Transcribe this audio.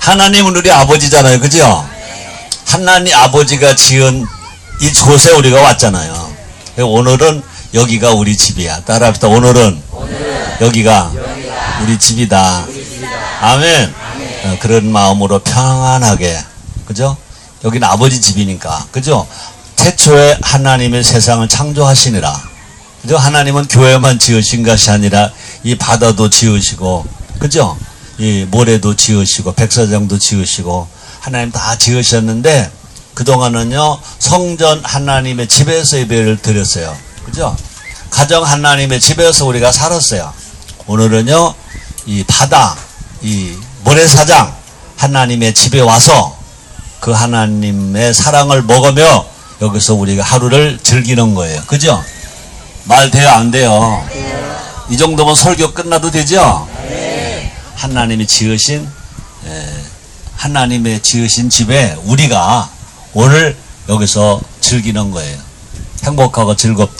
하나님은 우리 아버지잖아요. 그죠? 하나님 아버지가 지은 이 곳에 우리가 왔잖아요. 오늘은 여기가 우리 집이야. 따라합시다. 오늘은, 여기가, 우리 집이다. 아멘. 어, 그런 마음으로 평안하게. 그죠? 여기는 아버지 집이니까. 그죠? 태초에 하나님의 세상을 창조하시니라. 그죠? 하나님은 교회만 지으신 것이 아니라 이 바다도 지으시고, 그죠? 이 모래도 지으시고, 백사장도 지으시고, 하나님 다 지으셨는데, 그동안은요, 성전 하나님의 집에서 예배를 드렸어요. 그죠? 가정 하나님의 집에서 우리가 살았어요. 오늘은요, 이 바다, 이 모래사장, 하나님의 집에 와서 그 하나님의 사랑을 먹으며 여기서 우리가 하루를 즐기는 거예요. 그죠? 말 돼요, 안 돼요? 이 정도면 설교 끝나도 되죠? 하나님이 지으신, 에, 하나님의 지으신 집에 우리가 오늘 여기서 즐기는 거예요. 행복하고 즐겁